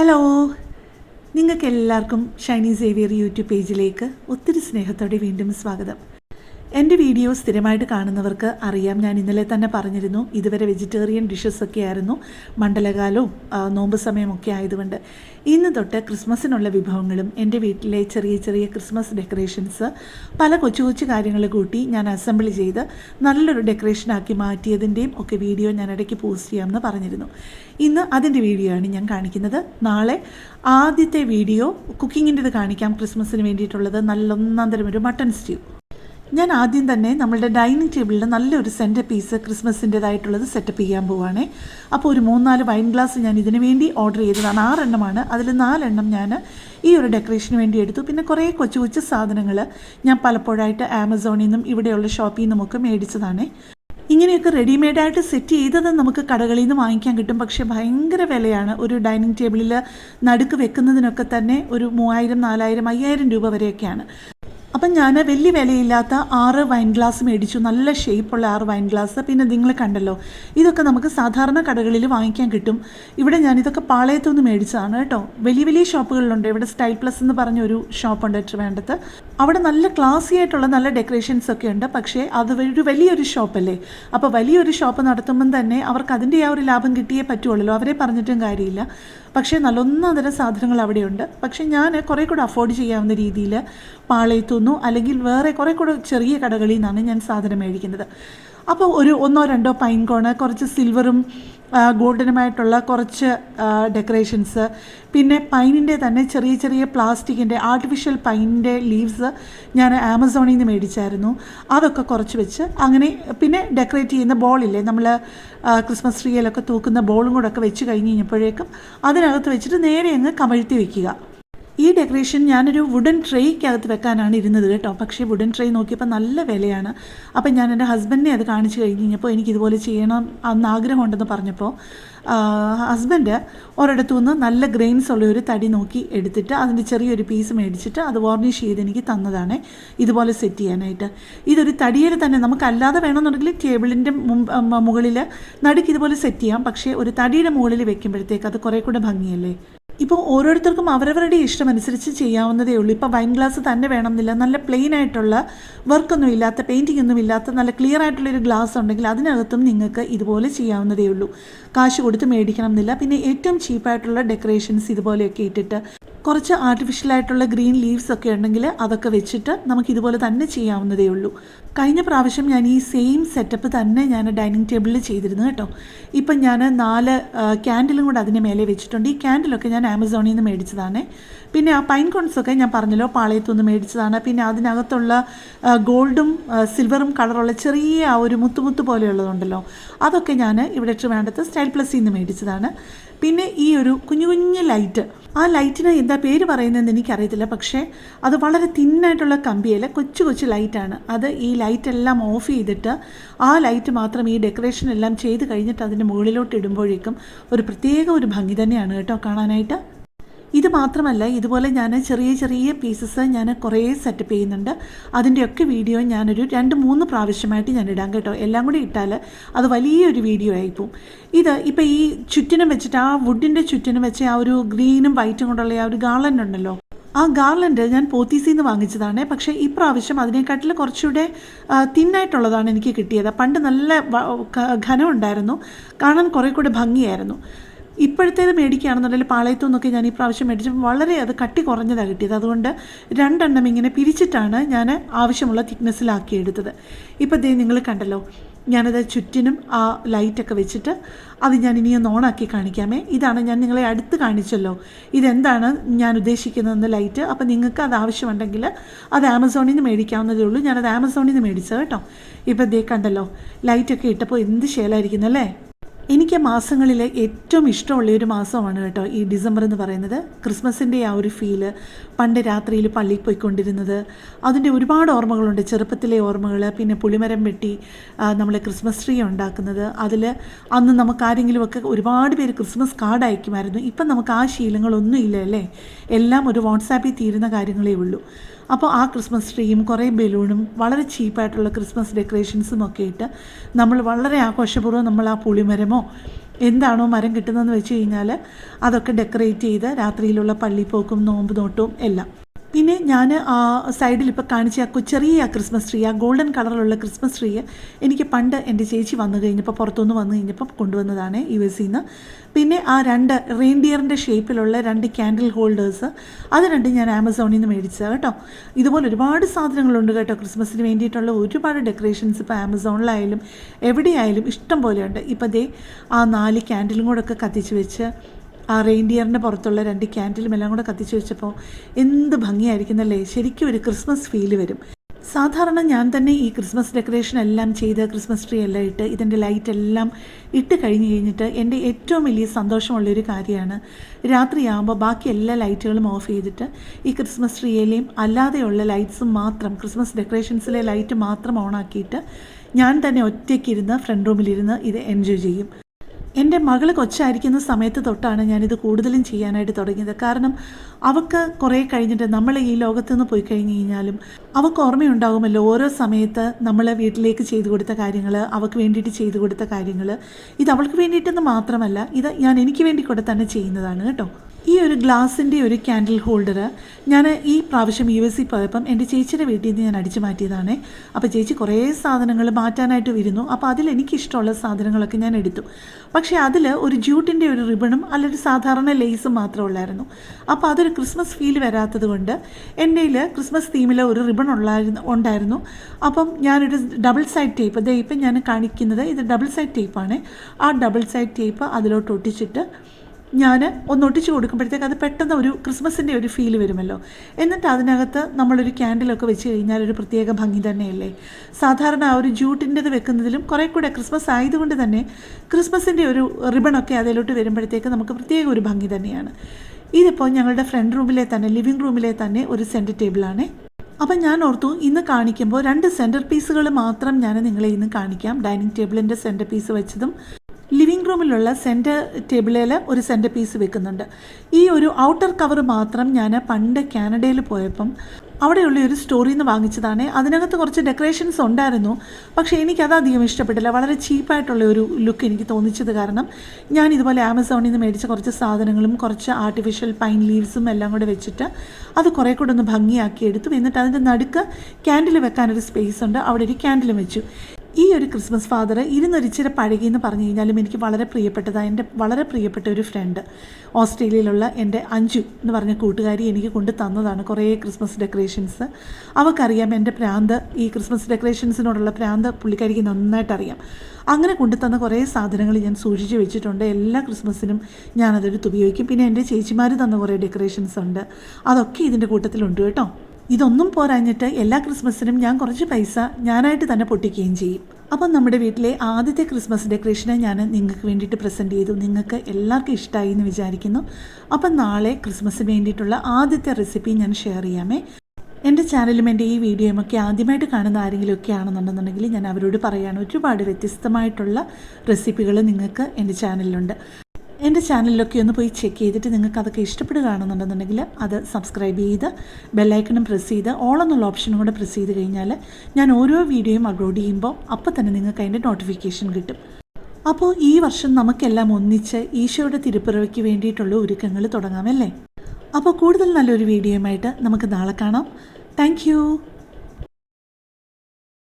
Hello നിങ്ങൾക്ക് എല്ലാവർക്കും Shiny Xavier YouTube പേജിലേക്ക് ഒത്തിരി സ്നേഹത്തോടെ വീണ്ടും സ്വാഗതം. എന്റെ വീഡിയോ സ്ഥിരമായിട്ട് കാണുന്നവർക്ക് അറിയാം. ഞാൻ ഇന്നലെ തന്നെ പറഞ്ഞിരുന്നു ഇതുവരെ വെജിറ്റേറിയൻ ഡിഷസ് ഒക്കെ ആയിരുന്നു. മണ്ഡലകാലവും നോമ്പ് സമയമൊക്കെ ആയതുകൊണ്ട്. ഇന്ന് തൊട്ട് ക്രിസ്മസിനുള്ള വിഭവങ്ങളും എന്റെ വീട്ടിലെ ചെറിയ ചെറിയ ക്രിസ്മസ് ഡെക്കറേഷൻസ് പല കൊച്ചു കൊച്ചു കാര്യങ്ങൾ കൂട്ടി ഞാൻ അസംബിൾ ചെയ്ത് നല്ലൊരു ഡെക്കറേഷനാക്കി മാറ്റിയതിന്റെയും ഒക്കെ വീഡിയോ ഞാൻ ഇടയ്ക്ക് പോസ്റ്റ് ചെയ്യാമെന്ന് പറഞ്ഞിരുന്നു. ഇന്ന് അതിന്റെ വീഡിയോ ആണ് ഞാൻ കാണിക്കുന്നത്. നാളെ ആദ്യത്തെ വീഡിയോ കുക്കിങ്ങിന്റെത് കാണിക്കാം. ക്രിസ്മസിന് വേണ്ടിയിട്ടുള്ളത് നല്ല ഒന്നാന്തരം തരം ഒരു മട്ടൺ സ്റ്റ്യൂ ഞാൻ ആദ്യം തന്നെ നമ്മളുടെ ഡൈനിങ് ടേബിളിൽ നല്ലൊരു സെന്റർ പീസ് ക്രിസ്മസിന്റെതായിട്ടുള്ളത് സെറ്റപ്പ് ചെയ്യാൻ പോവുകയാണേ അപ്പോൾ ഒരു മൂന്നാൽ വൈൻ ഗ്ലാസ് ഞാൻ ഇതിനു വേണ്ടി ഓർഡർ ചെയ്തതാണ്. ആറെണ്ണമാണ്. അതിൽ നാലെണ്ണം ഞാൻ ഈ ഒരു ഡെക്കറേഷന് വേണ്ടി എടുത്തു. പിന്നെ കുറേ കൊച്ചു കൊച്ചു സാധനങ്ങൾ ഞാൻ പലപ്പോഴായിട്ട് ആമസോണിൽ നിന്നും ഇവിടെയുള്ള ഷോപ്പിൽ നിന്നുമൊക്കെ മേടിച്ചതാണേ. ഇങ്ങനെയൊക്കെ റെഡിമെയ്ഡായിട്ട് സെറ്റ് ചെയ്തത് നമുക്ക് കടകളിൽ നിന്ന് വാങ്ങിക്കാൻ കിട്ടും. പക്ഷേ ഭയങ്കര വിലയാണ്. ഒരു ഡൈനിങ് ടേബിളിൽ നടുക്ക് വെക്കുന്നതിനൊക്കെ തന്നെ ഒരു മൂവായിരം നാലായിരം അയ്യായിരം രൂപ വരെയൊക്കെയാണ്. അപ്പം ഞാൻ വലിയ വിലയില്ലാത്ത ആറ് വൈൻ ഗ്ലാസ് മേടിച്ചു. നല്ല ഷേപ്പുള്ള ആറ് വൈൻ ഗ്ലാസ് പിന്നെ നിങ്ങൾ കണ്ടല്ലോ ഇതൊക്കെ നമുക്ക് സാധാരണ കടകളിൽ വാങ്ങിക്കാൻ കിട്ടും. ഇവിടെ ഞാൻ ഞാനിതൊക്കെ പാളയത്തുനിന്ന് മേടിച്ചതാണ് കേട്ടോ. വലിയ വലിയ ഷോപ്പുകളിലുണ്ട്. ഇവിടെ സ്റ്റൈൽ പ്ലസ് എന്ന് പറഞ്ഞ ഒരു ഷോപ്പുണ്ട് വേണ്ടത്. അവിടെ നല്ല ക്ലാസി ആയിട്ടുള്ള നല്ല ഡെക്കറേഷൻസ് ഒക്കെ ഉണ്ട്. പക്ഷേ അത് ഒരു വലിയൊരു ഷോപ്പല്ലേ? അപ്പോൾ വലിയൊരു ഷോപ്പ് നടത്തുമ്പം തന്നെ അവർക്ക് അതിന്റെ ആ ഒരു ലാഭം കിട്ടിയേ പറ്റുള്ളൂ. അവരെ പറഞ്ഞിട്ടും കാര്യമില്ല. പക്ഷേ നല്ലൊന്നാം തരം സാധനങ്ങൾ അവിടെയുണ്ട് പക്ഷേ ഞാൻ കുറേ കൂടെ അഫോർഡ് ചെയ്യാവുന്ന രീതിയിൽ പാളയത്തുനിന്നോ അല്ലെങ്കിൽ വേറെ കുറേ കൂടെ ചെറിയ കടകളിൽ നിന്നാണ് ഞാൻ സാധനം മേടിക്കുന്നത്. അപ്പോൾ ഒരു ഒന്നോ രണ്ടോ പൈൻ കോണ് കുറച്ച് സിൽവറും ഗോൾഡനുമായിട്ടുള്ള കുറച്ച് ഡെക്കറേഷൻസ് പിന്നെ പൈനിന്റെ തന്നെ ചെറിയ ചെറിയ പ്ലാസ്റ്റിക്കിന്റെ ആർട്ടിഫിഷ്യൽ പൈനിന്റെ ലീവ്സ് ഞാൻ ആമസോണിൽ നിന്ന് മേടിച്ചായിരുന്നു. അതൊക്കെ കുറച്ച് വെച്ച് അങ്ങനെ പിന്നെ ഡെക്കറേറ്റ് ചെയ്യുന്ന ബോളില്ലേ നമ്മൾ ക്രിസ്മസ് ട്രീയിലൊക്കെ തൂക്കുന്ന ബോളും കൂടെ ഒക്കെ വെച്ച് കഴിഞ്ഞ് കഴിഞ്ഞപ്പോഴേക്കും അതിനകത്ത് വെച്ചിട്ട് നേരെ അങ്ങ് കമഴ്ത്തി വെക്കുക. ഈ ഡെക്കറേഷൻ ഞാനൊരു വുഡൻ ട്രേക്കകത്ത് വെക്കാനാണ് ഇരുന്നത് കേട്ടോ. പക്ഷേ വുഡൻ ട്രേ നോക്കിയപ്പോൾ നല്ല വിലയാണ്. അപ്പം ഞാൻ എന്റെ ഹസ്ബൻഡിനെ അത് കാണിച്ചു കഴിഞ്ഞ് കഴിഞ്ഞപ്പോൾ എനിക്കിതുപോലെ ചെയ്യണം അന്ന് ആഗ്രഹമുണ്ടെന്ന് പറഞ്ഞപ്പോൾ ഹസ്ബൻഡ് ഒരിടത്തു നിന്ന് നല്ല ഗ്രെയിൻസ് ഉള്ള ഒരു തടി നോക്കി എടുത്തിട്ട് അതിന്റെ ചെറിയൊരു പീസ് മേടിച്ചിട്ട് അത് വാർണിഷ് ചെയ്ത് എനിക്ക് തന്നതാണ് ഇതുപോലെ സെറ്റ് ചെയ്യാനായിട്ട്. ഇതൊരു തടിയിൽ തന്നെ നമുക്കല്ലാതെ വേണമെന്നുണ്ടെങ്കിൽ ടേബിളിന്റെ മുകളിൽ നടുക്ക് ഇതുപോലെ സെറ്റ് ചെയ്യാം. പക്ഷേ ഒരു തടിയുടെ മുകളിൽ വെക്കുമ്പോഴത്തേക്ക് അത് കുറേ കൂടെ ഭംഗിയല്ലേ? ഇപ്പോൾ ഓരോരുത്തർക്കും അവരവരുടെ ഇഷ്ടമനുസരിച്ച് ചെയ്യാവുന്നതേ ഉള്ളൂ. ഇപ്പോൾ വൈൻ ഗ്ലാസ് തന്നെ വേണമെന്നില്ല. നല്ല പ്ലെയിൻ ആയിട്ടുള്ള വർക്കൊന്നും ഇല്ലാത്ത പെയിന്റിംഗ് ഒന്നും ഇല്ലാത്ത നല്ല ക്ലിയർ ആയിട്ടുള്ളൊരു ഗ്ലാസ് ഉണ്ടെങ്കിൽ അതിനകത്തും നിങ്ങൾക്ക് ഇതുപോലെ ചെയ്യാവുന്നതേ ഉള്ളൂ. കാശ് കൊടുത്ത് മേടിക്കണം എന്നില്ല പിന്നെ ഏറ്റവും ചീപ്പായിട്ടുള്ള ഡെക്കറേഷൻസ് ഇതുപോലെയൊക്കെ ഇട്ടിട്ട് കുറച്ച് ആർട്ടിഫിഷ്യൽ ആയിട്ടുള്ള ഗ്രീൻ ലീവ്സ് ഒക്കെ ഉണ്ടെങ്കിൽ അതൊക്കെ വെച്ചിട്ട് നമുക്ക് ഇതുപോലെ തന്നെ ചെയ്യാവുന്നതേ ഉള്ളൂ. കഴിഞ്ഞ പ്രാവശ്യം ഞാൻ ഈ സെയിം സെറ്റപ്പ് തന്നെ ഞാൻ ഡൈനിങ് ടേബിളിൽ ചെയ്തിരുന്നു കേട്ടോ. ഇപ്പം ഞാൻ നാല് ക്യാൻഡിലും കൂടെ അതിന് മേലെ വെച്ചിട്ടുണ്ട്. ഈ ക്യാൻഡിലൊക്കെ ഞാൻ ആമസോണിൽ നിന്ന് മേടിച്ചതാണ്. പിന്നെ ആ പൈൻ കോൺസൊക്കെ ഞാൻ പറഞ്ഞല്ലോ പാളയത്തുനിന്ന് മേടിച്ചതാണ്. പിന്നെ അതിനകത്തുള്ള ഗോൾഡും സിൽവറും കളറുള്ള ചെറിയ ആ ഒരു മുത്തുമുത്ത് പോലെയുള്ളതുണ്ടല്ലോ. അതൊക്കെ ഞാൻ ഇവിടെ ട്രിവാൻഡത്ത് സ്റ്റൈൽ പ്ലസിൽ നിന്ന് മേടിച്ചതാണ്. പിന്നെ ഈ ഒരു കുഞ്ഞു കുഞ്ഞു ലൈറ്റ് ആ ലൈറ്റിന് എന്താ പേര് പറയുന്നതെന്ന് എനിക്കറിയത്തില്ല. പക്ഷേ അത് വളരെ തിന്നായിട്ടുള്ള കമ്പിയല്ല കൊച്ചു കൊച്ചു ലൈറ്റാണ് അത് ഈ ലൈറ്റ് എല്ലാം ഓഫ് ചെയ്തിട്ട് ആ ലൈറ്റ് മാത്രം ഈ ഡെക്കറേഷൻ എല്ലാം ചെയ്ത് കഴിഞ്ഞിട്ട് അതിന്റെ മുകളിലോട്ട് ഇടുമ്പോഴേക്കും ഒരു പ്രത്യേക ഒരു ഭംഗി തന്നെയാണ് കേട്ടോ കാണാനായിട്ട്. ഇത് മാത്രമല്ല ഇതുപോലെ ഞാൻ ചെറിയ ചെറിയ പീസസ് ഞാൻ കുറേ സെറ്റപ്പ് ചെയ്യുന്നുണ്ട്. അതിന്റെയൊക്കെ വീഡിയോ ഞാനൊരു രണ്ട് മൂന്ന് പ്രാവശ്യമായിട്ട് ഞാൻ ഇടാം കേട്ടോ. എല്ലാം കൂടി ഇട്ടാൽ അത് വലിയൊരു വീഡിയോ ആയിപ്പോവും ഇത് ഇപ്പോൾ ഈ ചുറ്റിനും വെച്ചിട്ട് ആ വുഡിന്റെ ചുറ്റിനും വെച്ച് ആ ഒരു ഗ്രീനും വൈറ്റും കൊണ്ടുള്ള ആ ഒരു ഗാർലൻഡ് ഉണ്ടല്ലോ ആ ഗാർലൻഡ് ഞാൻ പോത്തീസിൽ നിന്ന് വാങ്ങിച്ചതാണ്. പക്ഷേ ഇപ്രാവശ്യം അതിനെക്കാട്ടിൽ കുറച്ചുകൂടെ തിന്നായിട്ടുള്ളതാണ് എനിക്ക് കിട്ടിയത്. പണ്ട് നല്ല ഘനം ഉണ്ടായിരുന്നു. കാണാൻ കുറേ കൂടെ ഭംഗിയായിരുന്നു. ഇപ്പോഴത്തേത് മേടിക്കുകയാണെന്നുണ്ടെങ്കിൽ പാളയത്തു നിന്നൊക്കെ ഞാൻ ഈ പ്രാവശ്യം മേടിച്ചപ്പോൾ വളരെ അത് കട്ടി കുറഞ്ഞതാണ് കിട്ടിയത്. അതുകൊണ്ട് രണ്ടെണ്ണം ഇങ്ങനെ പിരിച്ചിട്ടാണ് ഞാൻ ആവശ്യമുള്ള തിക്നെസ്സിലാക്കി എടുത്തത്. ഇപ്പോൾ ദേ നിങ്ങൾ കണ്ടല്ലോ ഞാനത് ചുറ്റിനും ആ ലൈറ്റൊക്കെ വെച്ചിട്ട് അത് ഞാൻ ഇനി ഒന്ന് ഓണാക്കി കാണിക്കാമേ. ഇതാണ് ഞാൻ നിങ്ങളെ അടുത്ത് കാണിച്ചല്ലോ ഇതെന്താണ് ഞാൻ ഉദ്ദേശിക്കുന്നതെന്ന് ലൈറ്റ്. അപ്പോൾ നിങ്ങൾക്ക് അത് ആവശ്യമുണ്ടെങ്കിൽ അത് ആമസോണിൽ നിന്ന് മേടിക്കാവുന്നതേ ഉള്ളൂ. ഞാനത് ആമസോണിൽ നിന്ന് മേടിച്ചത് കേട്ടോ. ഇപ്പം ദേ കണ്ടല്ലോ ലൈറ്റൊക്കെ ഇട്ടപ്പോൾ എന്ത് ശേലായിരിക്കുന്നല്ലേ? എനിക്ക് മാസങ്ങളിൽ ഏറ്റവും ഇഷ്ടമുള്ള ഒരു മാസമാണ് കേട്ടോ ഈ ഡിസംബർ എന്ന് പറയുന്നത്. ക്രിസ്മസിന്റെ ആ ഒരു ഫീൽ പണ്ട് രാത്രിയിൽ പള്ളിയിൽ പോയിക്കൊണ്ടിരുന്നത്. അതിന്റെ ഒരുപാട് ഓർമ്മകളുണ്ട്. ചെറുപ്പത്തിലെ ഓർമ്മകൾ പിന്നെ പുളിമരം വെട്ടി നമ്മൾ ക്രിസ്മസ് ട്രീ ഉണ്ടാക്കുന്നത്. അതിൽ അന്ന് നമുക്ക് ആരെങ്കിലുമൊക്കെ ഒരുപാട് പേര് ക്രിസ്മസ് കാർഡ് അയക്കുമായിരുന്നു. ഇപ്പം നമുക്ക് ആ ശീലങ്ങളൊന്നും ഇല്ല അല്ലേ? എല്ലാം ഒരു വാട്സാപ്പിൽ തീരുന്ന കാര്യങ്ങളേ ഉള്ളൂ. അപ്പോൾ ആ ക്രിസ്മസ് ട്രീയും കുറേ ബലൂണും വളരെ ചീപ്പായിട്ടുള്ള ക്രിസ്മസ് ഡെക്കറേഷൻസും ഒക്കെ ഇട്ട് നമ്മൾ വളരെ ആഘോഷപൂർവം നമ്മൾ ആ പുളിമരമോ എന്താണോ മരം കിട്ടുന്നതെന്ന് വെച്ച് കഴിഞ്ഞാൽ അതൊക്കെ ഡെക്കറേറ്റ് ചെയ്ത് രാത്രിയിലുള്ള പള്ളിപ്പോക്കും നോമ്പ് നോട്ടവും എല്ലാം. പിന്നെ ഞാൻ ആ സൈഡിൽ ഇപ്പോൾ കാണിച്ച ആ ചെറിയ ആ ക്രിസ്മസ് ട്രീ ആ ഗോൾഡൻ കളറിലുള്ള ക്രിസ്മസ് ട്രീ എനിക്ക് പണ്ട് എന്റെ ചേച്ചി വന്നു കഴിഞ്ഞപ്പോൾ പുറത്തുനിന്ന് വന്നു കഴിഞ്ഞപ്പോൾ കൊണ്ടുവന്നതാണ് യു എസ് നിന്ന് പിന്നെ ആ രണ്ട് റെയിൻഡിയറിന്റെ ഷേപ്പിലുള്ള രണ്ട് ക്യാൻഡിൽ ഹോൾഡേഴ്സ് അത് രണ്ടും ഞാൻ ആമസോണിൽ നിന്ന് മേടിച്ചത് കേട്ടോ. ഇതുപോലെ ഒരുപാട് സാധനങ്ങളുണ്ട് കേട്ടോ ക്രിസ്മസിന് വേണ്ടിയിട്ടുള്ള ഒരുപാട് ഡെക്കറേഷൻസ് ഇപ്പോൾ ആമസോണിലായാലും എവിടെയായാലും ഇഷ്ടം പോലെയുണ്ട്. ഇപ്പോൾ ദേ ആ നാല് ക്യാൻഡിലും കൂടെ ഒക്കെ കത്തിച്ച് വെച്ച് ആ റെയിൻഡിയറിന്റെ പുറത്തുള്ള രണ്ട് ക്യാൻഡിലും എല്ലാം കൂടെ കത്തിച്ച് വെച്ചപ്പോൾ എന്ത് ഭംഗിയായിരിക്കുന്നല്ലേ? ശരിക്കും ഒരു ക്രിസ്മസ് ഫീൽ വരും. സാധാരണ ഞാൻ തന്നെ ഈ ക്രിസ്മസ് ഡെക്കറേഷൻ എല്ലാം ചെയ്ത് ക്രിസ്മസ് ട്രീ എല്ലാം ഇട്ട് ഇതിന്റെ ലൈറ്റ് എല്ലാം ഇട്ട് കഴിഞ്ഞ് കഴിഞ്ഞിട്ട് എന്റെ ഏറ്റവും വലിയ സന്തോഷമുള്ളൊരു കാര്യമാണ് രാത്രിയാകുമ്പോൾ ബാക്കി എല്ലാ ലൈറ്റുകളും ഓഫ് ചെയ്തിട്ട് ഈ ക്രിസ്മസ് ട്രീയിലെയും അല്ലാതെയുള്ള ലൈറ്റ്സും മാത്രം ക്രിസ്മസ് ഡെക്കറേഷൻസിലെ ലൈറ്റ് മാത്രം ഓണാക്കിയിട്ട് ഞാൻ തന്നെ ഒറ്റയ്ക്കിരുന്ന് ഫ്രണ്ട് റൂമിലിരുന്ന് ഇത് എൻജോയ് ചെയ്യും. എന്റെ മകൾ കൊച്ചായിരിക്കുന്ന സമയത്ത് തൊട്ടാണ് ഞാനിത് കൂടുതലും ചെയ്യാനായിട്ട് തുടങ്ങിയത്. കാരണം അവൾക്ക് കുറേ കഴിഞ്ഞിട്ട് നമ്മൾ ഈ ലോകത്ത് നിന്ന് പോയി കഴിഞ്ഞ് കഴിഞ്ഞാലും അവൾക്ക് ഓർമ്മയുണ്ടാകുമല്ലോ ഓരോ സമയത്ത് നമ്മൾ വീട്ടിലേക്ക് ചെയ്തു കൊടുത്ത കാര്യങ്ങൾ അവൾക്ക് വേണ്ടിയിട്ട് ചെയ്തു കൊടുത്ത കാര്യങ്ങൾ ഇത് അവൾക്ക് വേണ്ടിയിട്ടെന്ന് മാത്രമല്ല ഇത് ഞാൻ എനിക്ക് വേണ്ടി കൂടെ തന്നെ ചെയ്യുന്നതാണ് കേട്ടോ. ഈ ഒരു ഗ്ലാസിന്റെ ഒരു ക്യാൻഡിൽ ഹോൾഡർ ഞാൻ ഈ പ്രാവശ്യം യു എസ് സി പോയപ്പം എന്റെ ചേച്ചിയുടെ വീട്ടിൽ നിന്ന് ഞാൻ അടിച്ചു മാറ്റിയതാണേ. അപ്പോൾ ചേച്ചി കുറേ സാധനങ്ങൾ മാറ്റാനായിട്ട് വരുന്നു. അപ്പോൾ അതിൽ എനിക്കിഷ്ടമുള്ള സാധനങ്ങളൊക്കെ ഞാൻ എടുത്തു. പക്ഷേ അതിൽ ഒരു ജ്യൂട്ടിന്റെ ഒരു റിബണും അല്ലൊരു സാധാരണ ലേസും മാത്രമേ ഉള്ളായിരുന്നു. അപ്പോൾ അതൊരു ക്രിസ്മസ് ഫീൽ വരാത്തത് കൊണ്ട് എന്റെ ക്രിസ്മസ് തീമിൽ ഒരു റിബൺ ഉള്ളായിരുന്നു ഉണ്ടായിരുന്നു. അപ്പം ഞാനൊരു ഡബിൾ സൈഡ് ടേപ്പ് ഇതേ ഇപ്പം ഞാൻ കാണിക്കുന്നത് ഇത് ഡബിൾ സൈഡ് ടേപ്പാണ് ആ ഡബിൾ സൈഡ് ടേപ്പ് അതിലോട്ട് ഒട്ടിച്ചിട്ട് ഞാൻ ഒന്ന് ഒട്ടിച്ച് കൊടുക്കുമ്പോഴത്തേക്ക് അത് പെട്ടെന്ന് ഒരു ക്രിസ്മസിന്റെ ഒരു ഫീൽ വരുമല്ലോ. എന്നിട്ട് അതിനകത്ത് നമ്മളൊരു ക്യാൻഡിലൊക്കെ വെച്ച് കഴിഞ്ഞാൽ ഒരു പ്രത്യേക ഭംഗി തന്നെയല്ലേ? സാധാരണ ആ ഒരു ജൂട്ടിന്റെത് വെക്കുന്നതിലും കുറേ കൂടെ ക്രിസ്മസ് ആയതുകൊണ്ട് തന്നെ ക്രിസ്മസിന്റെ ഒരു റിബണൊക്കെ അതിലോട്ട് വരുമ്പോഴത്തേക്ക് നമുക്ക് പ്രത്യേക ഒരു ഭംഗി തന്നെയാണ്. ഇതിപ്പോൾ ഞങ്ങളുടെ ഫ്രണ്ട് റൂമിലെ തന്നെ ലിവിങ് റൂമിലെ തന്നെ ഒരു സെന്റർ ടേബിളാണ്. അപ്പം ഞാൻ ഓർത്തു ഇന്ന് കാണിക്കുമ്പോൾ രണ്ട് സെന്റർ പീസുകൾ മാത്രം ഞാൻ നിങ്ങളെ ഇന്ന് കാണിക്കാം. ഡൈനിങ് ടേബിളിന്റെ സെന്റർ പീസ് വെച്ചതും ലിവിംഗ് റൂമിലുള്ള സെന്റർ ടേബിളിൽ ഒരു സെന്റർ പീസ് വെക്കുന്നുണ്ട്. ഈ ഒരു ഔട്ടർ കവർ മാത്രം ഞാൻ പണ്ട് കാനഡയിൽ പോയപ്പം അവിടെയുള്ള ഒരു സ്റ്റോറിയിൽ നിന്ന് വാങ്ങിച്ചതാണ്. അതിനകത്ത് കുറച്ച് ഡെക്കറേഷൻസ് ഉണ്ടായിരുന്നു. പക്ഷേ എനിക്കത് അധികം ഇഷ്ടപ്പെട്ടില്ല. വളരെ ചീപ്പായിട്ടുള്ള ഒരു ലുക്ക് എനിക്ക് തോന്നിച്ചത് കാരണം ഞാൻ ഇതുപോലെ ആമസോണിൽ നിന്ന് മേടിച്ച കുറച്ച് സാധനങ്ങളും കുറച്ച് ആർട്ടിഫിഷ്യൽ പൈൻ ലീവ്സും എല്ലാം കൂടെ വെച്ചിട്ട് അത് കുറേ കൂടെ ഒന്ന് ഭംഗിയാക്കി എടുത്തു. എന്നിട്ട് അതിന്റെ നടുക്ക് ക്യാൻഡിൽ വെക്കാനൊരു സ്പേസ് ഉണ്ട്. അവിടെ ഒരു ക്യാൻഡിൽ വെച്ചു. ഈ ഒരു ക്രിസ്മസ് ഫാദർ ഇരുന്നൊരിച്ചിരി പഴകി എന്ന് പറഞ്ഞു കഴിഞ്ഞാലും എനിക്ക് വളരെ പ്രിയപ്പെട്ടതാണ്. എന്റെ വളരെ പ്രിയപ്പെട്ട ഒരു ഫ്രണ്ട് ഓസ്ട്രേലിയയിലുള്ള എന്റെ അഞ്ജു എന്ന് പറഞ്ഞ കൂട്ടുകാരി എനിക്ക് കൊണ്ട് തന്നതാണ് കുറേ ക്രിസ്മസ് ഡെക്കറേഷൻസ് അവൾക്കറിയാം എന്റെ പ്രാന്ത് ഈ ക്രിസ്മസ് ഡെക്കറേഷൻസിനോടുള്ള പ്രാന്ത് പുള്ളിക്കാരിക്ക് നന്നായിട്ട് അറിയാം അങ്ങനെ കൊണ്ടുതന്ന കുറേ സാധനങ്ങൾ ഞാൻ സൂക്ഷിച്ച് വെച്ചിട്ടുണ്ട്. എല്ലാ ക്രിസ്മസിനും ഞാനതെടുത്ത് ഉപയോഗിക്കും പിന്നെ എന്റെ ചേച്ചിമാർ തന്ന കുറേ ഡെക്കറേഷൻസ് ഉണ്ട്. അതൊക്കെ ഇതിന്റെ കൂട്ടത്തിലുണ്ട് കേട്ടോ. ഇതൊന്നും പോരാഞ്ഞിട്ട് എല്ലാ ക്രിസ്മസിനും ഞാൻ കുറച്ച് പൈസ ഞാനായിട്ട് തന്നെ പൊട്ടിക്കുകയും ചെയ്യും. അപ്പം നമ്മുടെ വീട്ടിലെ ആദ്യത്തെ ക്രിസ്മസ് ഡെക്കറേഷനെ ഞാൻ നിങ്ങൾക്ക് വേണ്ടിയിട്ട് പ്രസന്റ് ചെയ്തു. നിങ്ങൾക്ക് എല്ലാവർക്കും ഇഷ്ടമായി എന്ന് വിചാരിക്കുന്നു. അപ്പം നാളെ ക്രിസ്മസിന് വേണ്ടിയിട്ടുള്ള ആദ്യത്തെ റെസിപ്പി ഞാൻ ഷെയർ ചെയ്യാമേ. എന്റെ ചാനലും എന്റെ ഈ വീഡിയോയും ഒക്കെ ആദ്യമായിട്ട് കാണുന്ന ആരെങ്കിലുമൊക്കെ ആണെന്നുണ്ടെന്നുണ്ടെങ്കിൽ ഞാൻ അവരോട് പറയാണ് ഒരുപാട് വ്യത്യസ്തമായിട്ടുള്ള റെസിപ്പികൾ നിങ്ങൾക്ക് എന്റെ ചാനലിലുണ്ട് എന്റെ ചാനലിലൊക്കെ ഒന്ന് പോയി ചെക്ക് ചെയ്തിട്ട് നിങ്ങൾക്ക് അതൊക്കെ ഇഷ്ടപ്പെടുകയാണെന്നുണ്ടെന്നുണ്ടെങ്കിൽ അത് സബ്സ്ക്രൈബ് ചെയ്ത് ബെല്ലൈക്കണും പ്രസ് ചെയ്ത് ഓൾ എന്നുള്ള ഓപ്ഷനും കൂടെ പ്രസ് ചെയ്ത് കഴിഞ്ഞാൽ ഞാൻ ഓരോ വീഡിയോയും അപ്ലോഡ് ചെയ്യുമ്പോൾ അപ്പോൾ തന്നെ നിങ്ങൾക്ക് അതിന്റെ നോട്ടിഫിക്കേഷൻ കിട്ടും. അപ്പോൾ ഈ വർഷം നമുക്കെല്ലാം ഒന്നിച്ച് ഈശോയുടെ തിരുപ്പിറവയ്ക്ക് വേണ്ടിയിട്ടുള്ള ഒരുക്കങ്ങൾ തുടങ്ങാമല്ലേ അപ്പോൾ കൂടുതൽ നല്ലൊരു വീഡിയോയുമായിട്ട് നമുക്ക് നാളെ കാണാം. താങ്ക്